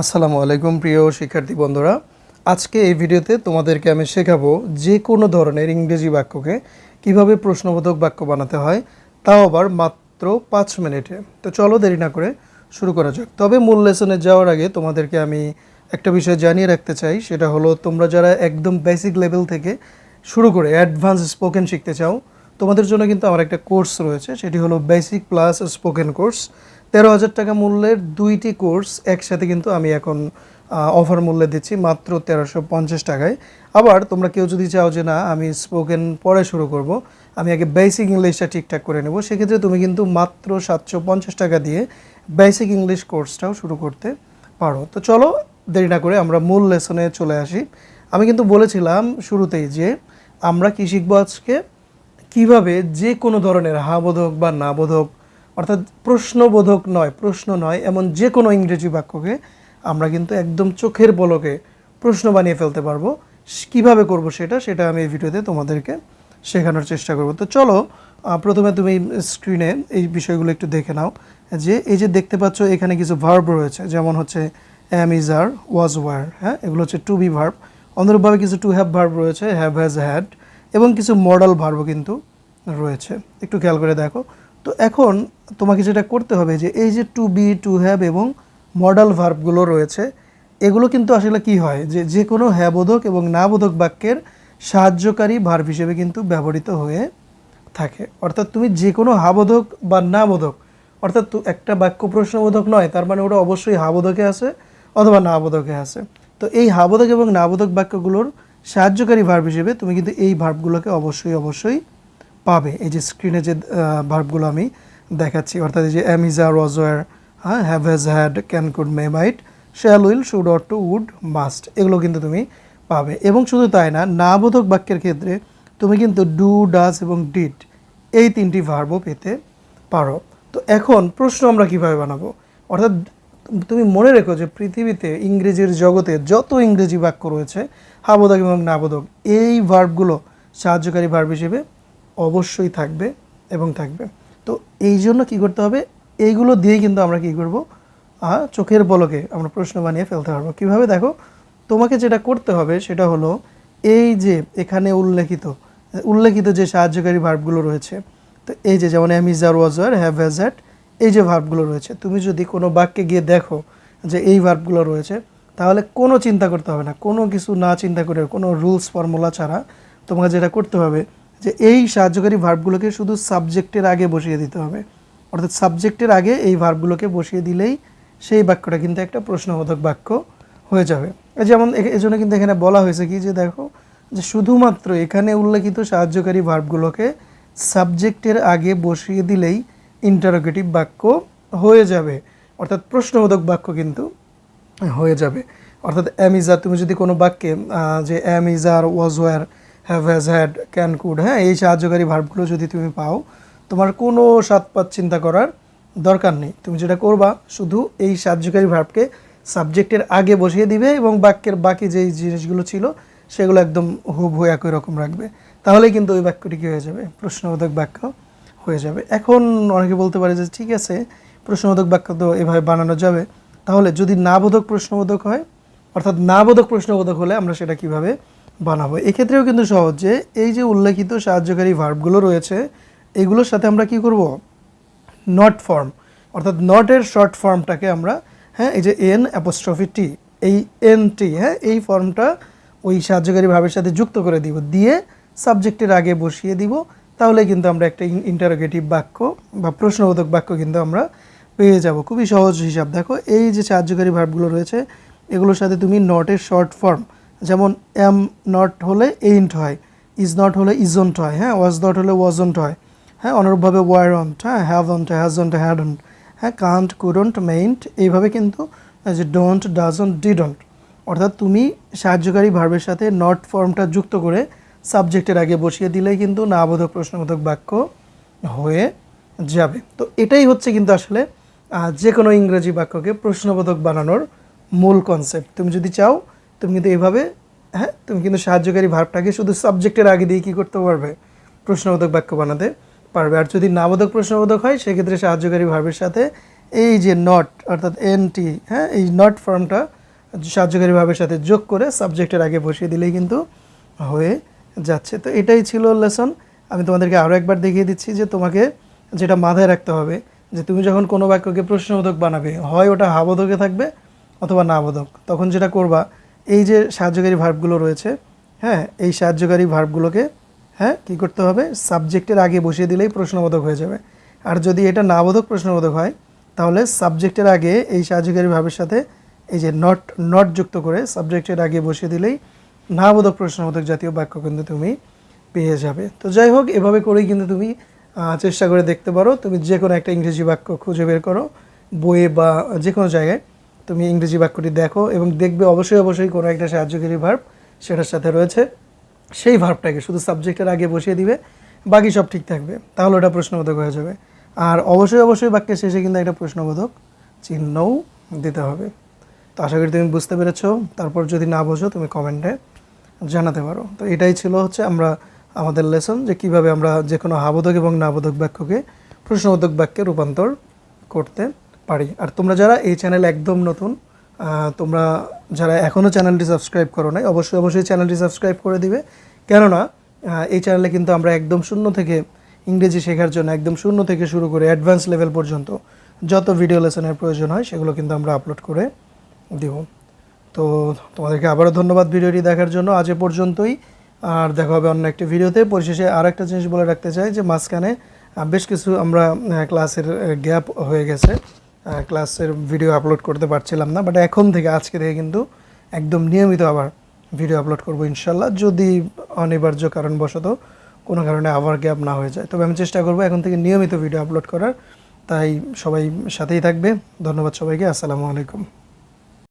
আসসালামু আলাইকুম, প্রিয় শিক্ষার্থী বন্ধুরা। আজকে এই ভিডিওতে তোমাদেরকে আমি শেখাবো যে কোনো ধরনের ইংরেজি বাক্যকে কীভাবে প্রশ্নবোধক বাক্য বানাতে হয়, তাও আবার মাত্র পাঁচ মিনিটে। তো চলো দেরি না করে শুরু করা যাক। তবে মূল লেসনে যাওয়ার আগে তোমাদেরকে আমি একটা বিষয় জানিয়ে রাখতে চাই, সেটা হলো তোমরা যারা একদম বেসিক লেভেল থেকে শুরু করে অ্যাডভান্স স্পোকেন শিখতে চাও তোমাদের জন্য কিন্তু আমার একটা কোর্স রয়েছে, সেটি হলো বেসিক প্লাস স্পোকেন কোর্স তেরো হাজার টাকা মূল্যের দুইটি কোর্স একসাথে কিন্তু আমি এখন অফার মূল্যে দিচ্ছি মাত্র তেরোশো পঞ্চাশ টাকায়। আবার তোমরা কেউ যদি চাও যে না, আমি স্পোকেন পরে শুরু করব, আমি আগে বেসিক ইংলিশটা ঠিকঠাক করে নেব, সেক্ষেত্রে তুমি কিন্তু মাত্র সাতশো পঞ্চাশ টাকা দিয়ে বেসিক ইংলিশ কোর্সটাও শুরু করতে পারো। তো চলো, দেরি না করে আমরা মূল লেসনে চলে আসি। আমি কিন্তু বলেছিলাম শুরুতেই যে, আমরা কি শিখব আজকে? কীভাবে যে কোনো ধরনের হাবোধক বা নাবোধক, অর্থাৎ প্রশ্নবোধক নয়, প্রশ্ন নয়, এমন যে কোনো ইংরেজি বাক্যকে আমরা কিন্তু একদম চোখের বলকে প্রশ্ন বানিয়ে ফেলতে পারব। কীভাবে করব সেটা সেটা আমি এই ভিডিওতে তোমাদেরকে শেখানোর চেষ্টা করব। তো চলো প্রথমে তুমি স্ক্রিনে এই বিষয়গুলো একটু দেখে নাও, যে এই যে দেখতে পাচ্ছ, এখানে কিছু ভার্ব রয়েছে, যেমন হচ্ছে am is are was were হ্যাঁ? এগুলো হচ্ছে টু বি ভার্ব অনুরূপভাবে কিছু টু হ্যাভ ভার্ব রয়েছে হ্যাভ হ্যাজ হ্যাড এবং কিছু মডেল ভার্বও কিন্তু রয়েছে। একটু খেয়াল করে দেখো। তো এখন তোমাকে যেটা করতে হবে যে, এই যে টু বি টু হ্যাভ এবং মডেল ভার্বগুলো রয়েছে, এগুলো কিন্তু আসলে কি হয়? যে যে কোনো হ্যাবোধক এবং নাবোধক বাক্যের সাহায্যকারী ভার্ব হিসেবে কিন্তু ব্যবহৃত হয়ে থাকে। অর্থাৎ তুমি যে কোনো হাবোধক বা নাবোধক, অর্থাৎ তু- একটা বাক্য প্রশ্নবোধক নয়, তার মানে ওটা অবশ্যই হাবোধকে আছে অথবা না নাবোধকে আছে। তো এই হাবোধক এবং নাবোধক বাক্যগুলোর সাহায্যকারী ভার্ব হিসেবে তুমি কিন্তু এই ভার্বগুলোকে অবশ্যই অবশ্যই পাবে। এই যে স্ক্রিনে যে ভার্বগুলো আমি দেখাচ্ছি, অর্থাৎ এই যে অ্যাম ইজ আর ওয়াজ হ্যাঁ have has had can could may might shall will should or to would must এগুলো কিন্তু তুমি পাবে। এবং শুধু তাই না, নাবোধক বাক্যের ক্ষেত্রে তুমি কিন্তু ডু ডাস এবং ডিড এই তিনটি ভার্বও পেতে পারো। তো এখন প্রশ্ন আমরা কীভাবে বানাবো? অর্থাৎ তুমি মনে রেখো যে পৃথিবীতে ইংরেজির জগতে যত ইংরেজি বাক্য রয়েছে হাবোধক এবং নাবোধক এই ভার্বগুলো সাহায্যকারী ভার্ব হিসেবে অবশ্যই থাকবে এবং থাকবে। তো এই জন্য কী করতে হবে? এইগুলো দিয়েই কিন্তু আমরা কী করব? চোখের বলকে আমরা প্রশ্ন বানিয়ে ফেলতে পারব। কীভাবে? দেখো, তোমাকে যেটা করতে হবে সেটা হলো এই যে এখানে উল্লেখিত উল্লেখিত যে সাহায্যকারী ভার্বগুলো রয়েছে, তো এই যে যেমন am is are was were have has had এই যে ভার্বগুলো রয়েছে, তুমি যদি কোনো বাক্যে গিয়ে দেখো যে এই ভার্বগুলো রয়েছে, তাহলে কোনো চিন্তা করতে হবে না। কোনো কিছু না চিন্তা করে, কোনো রুলস ফর্মুলা ছাড়া তোমাকে যেটা করতে হবে যে এই সাহায্যকারী ভার্বগুলোকে শুধু সাবজেক্টের আগে বসিয়ে দিতে হবে। অর্থাৎ সাবজেক্টের আগে এই ভার্বগুলোকে বসিয়ে দিলেই সেই বাক্যটা কিন্তু একটা প্রশ্নবোধক বাক্য হয়ে যাবে। যেমন এজন্য কিন্তু এখানে বলা হয়েছে কি যে দেখো, যে শুধুমাত্র এখানে উল্লেখিত সাহায্যকারী ভার্বগুলোকে সাবজেক্টের আগে বসিয়ে দিলেই ইন্টারোগেটিভ বাক্য হয়ে যাবে। অর্থাৎ প্রশ্নবোধক বাক্য কিন্তু হয়ে যাবে। অর্থাৎ অ্যামিজার তুমি যদি কোনো বাক্যে যে am is are was were have has had can could হ্যাঁ এই সাহায্যকারী ভার্বগুলো যদি তুমি পাও, তোমার কোনো সাতপাত চিন্তা করার দরকার নেই। তুমি যেটা করবা, শুধু এই সাহায্যকারী ভার্বকে সাবজেক্টের আগে বসিয়ে দিবে এবং বাক্যের বাকি যেই জিনিসগুলো ছিল, সেগুলো একদম হুবহু একই রকম রাখবে। তাহলেই কিন্তু ওই বাক্যটি কী হয়ে যাবে? প্রশ্নবোধক বাক্য হয়ে যাবে। এখন অনেকে বলতে পারে যে, ঠিক আছে, প্রশ্নবোধক বাক্য তো এভাবে বানানো যাবে। তাহলে যদি নাবোধক প্রশ্নবোধক হয়, অর্থাৎ নাবোধক প্রশ্নবোধক হলে আমরা সেটা কীভাবে বানাবো? এক্ষেত্রেও কিন্তু সহজ এই যে উল্লেখিত সাহায্যকারী ভার্বগুলো রয়েছে, এগুলোর সাথে আমরা কি করব? নট ফর্ম অর্থাৎ নটের শর্ট ফর্মটাকে আমরা হ্যাঁ এই যে এন অ্যাপোস্ট্রফি টি এই এন টি হ্যাঁ এই ফর্মটা ওই সাহায্যকারী ভাবের সাথে যুক্ত করে দিব। দিয়ে সাবজেক্টের আগে বসিয়ে দিব। তাহলে কিন্তু আমরা একটা ইন্টারোগেটিভ বাক্য বা প্রশ্নবোধক বাক্য কিন্তু আমরা পেয়ে যাব। খুবই সহজ হিসাব। দেখো, এই যে সাহায্যকারী ভার্বগুলো রয়েছে, এগুলোর সাথে তুমি নটের শর্ট ফর্ম যেমন এম নট হলে এইন্ট হয় ইজ নট হলে ইজন্ট হয় হ্যাঁ ওয়াজ নট হলে ওয়াজন্ট হয় হ্যাঁ অনুরূপভাবে ওয়ার অন্ট হ্যাঁ হ্যাভ অন্ট হ্যাজন্ট হ্যাডন্ট হ্যাঁ কান্ট কুডন্ট মেইন্ট এইভাবে কিন্তু যে ডোন্ট ডাজন্ট ডিডন্ট অর্থাৎ তুমি সাহায্যকারী ভার্বের সাথে নট ফর্মটা যুক্ত করে সাবজেক্টের আগে বসিয়ে দিলেই কিন্তু নাবোধক, প্রশ্নবোধক বাক্য হয়ে যাবে। তো এটাই হচ্ছে কিন্তু আসলে যে কোনো ইংরেজি বাক্যকে প্রশ্নবোধক বানানোর মূল কনসেপ্ট তুমি যদি চাও, তুমি কিন্তু এভাবে হ্যাঁ তুমি কিন্তু সাহায্যকারী ভাবটাকে শুধু সাবজেক্টের আগে দিয়ে কী করতে পারবে? প্রশ্নবোধক বাক্য বানাতে পারবে। আর যদি নাবোধক, প্রশ্নবোধক হয়, সেক্ষেত্রে সাহায্যকারী ভাবের সাথে এই যে নট অর্থাৎ এনটি হ্যাঁ এই নট ফর্মটা সাহায্যকারী ভাবের সাথে যোগ করে সাবজেক্টের আগে বসিয়ে দিলেই কিন্তু হয়ে যাচ্ছে। তো এটাই ছিল লেসন আমি তোমাদেরকে আরও একবার দেখিয়ে দিচ্ছি যে তোমাকে যেটা মাথায় রাখতে হবে, যে তুমি যখন কোনো বাক্যকে প্রশ্নবোধক বানাবে, হয় ওটা হাবোধকে থাকবে অথবা না নাবোধক তখন যেটা করবা, এই যে সাহায্যকারী ভার্বগুলো রয়েছে হ্যাঁ এই সাহায্যকারী ভার্বগুলোকে হ্যাঁ কী করতে হবে? সাবজেক্টের আগে বসিয়ে দিলেই প্রশ্নবোধক হয়ে যাবে। আর যদি এটা নাবোধক প্রশ্নবোধক হয়, তাহলে সাবজেক্টের আগে এই সাহায্যকারী ভাবের সাথে এই যে নট নট যুক্ত করে সাবজেক্টের আগে বসিয়ে দিলেই নাবোধক প্রশ্নবোধক জাতীয় বাক্য কিন্তু তুমি পেয়ে যাবে। তো যাই হোক, এভাবে করেই কিন্তু তুমি চেষ্টা করে দেখতে পারো। তুমি যে কোনো একটা ইংরেজি বাক্য খুঁজে বের করো, বইয়ে বা যে কোনো জায়গায়। তুমি ইংরেজি বাক্যটি দেখো এবং দেখবে অবশ্যই অবশ্যই কোনো একটা সাহায্যকারী ভার্ব সেটার সাথে রয়েছে। সেই ভার্বটাকে শুধু সাবজেক্টের আগে বসিয়ে দিবে, বাকি সব ঠিক থাকবে। তাহলে ওটা প্রশ্নবোধক হয়ে যাবে। আর অবশ্যই অবশ্যই বাক্যের শেষে কিন্তু একটা প্রশ্নবোধক চিহ্নও দিতে হবে। তো আশা করি তুমি বুঝতে পেরেছ। তারপর যদি না বোঝো, তুমি কমেন্টে জানাতে পারো। তো এটাই ছিল হচ্ছে আমরা আমাদের লেসন যে কীভাবে আমরা যে কোনো হাবোধক এবং নাবোধক বাক্যকে প্রশ্নবোধক বাক্যে রূপান্তর করতে পারি। আর তোমরা যারা এই চ্যানেল একদম নতুন তোমরা যারা এখনও চ্যানেলটি সাবস্ক্রাইব করো নাই, অবশ্যই অবশ্যই চ্যানেলটি সাবস্ক্রাইব করে দিবে। কেননা এই চ্যানেলে কিন্তু আমরা একদম শূন্য থেকে ইংরেজি শেখার জন্য একদম শূন্য থেকে শুরু করে অ্যাডভান্স লেভেল পর্যন্ত যত ভিডিও লেসনের প্রয়োজন হয়, সেগুলো কিন্তু আমরা আপলোড করে দিব। তো তোমাদেরকে আবারও ধন্যবাদ ভিডিওটি দেখার জন্য আজ এ পর্যন্তই। আর দেখা হবে অন্য একটি ভিডিওতে। পরিশেষে আর একটা জিনিস বলে রাখতে চাই যে মাঝখানে বেশ কিছু আমরা ক্লাসের গ্যাপ হয়ে গেছে। ক্লাসের ভিডিও আপলোড করতে পারছিলাম না, বাট এখন থেকে, আজকে থেকে কিন্তু একদম নিয়মিত আবার ভিডিও আপলোড করব ইনশাল্লাহ, যদি অনিবার্য কারণবশত কোনো কারণে আবার গ্যাপ না হয়ে যায়। তবে আমি চেষ্টা করব এখন থেকে নিয়মিত ভিডিও আপলোড করার। তাই সবাই সাথেই থাকবে। ধন্যবাদ সবাইকে। আসসালামু আলাইকুম।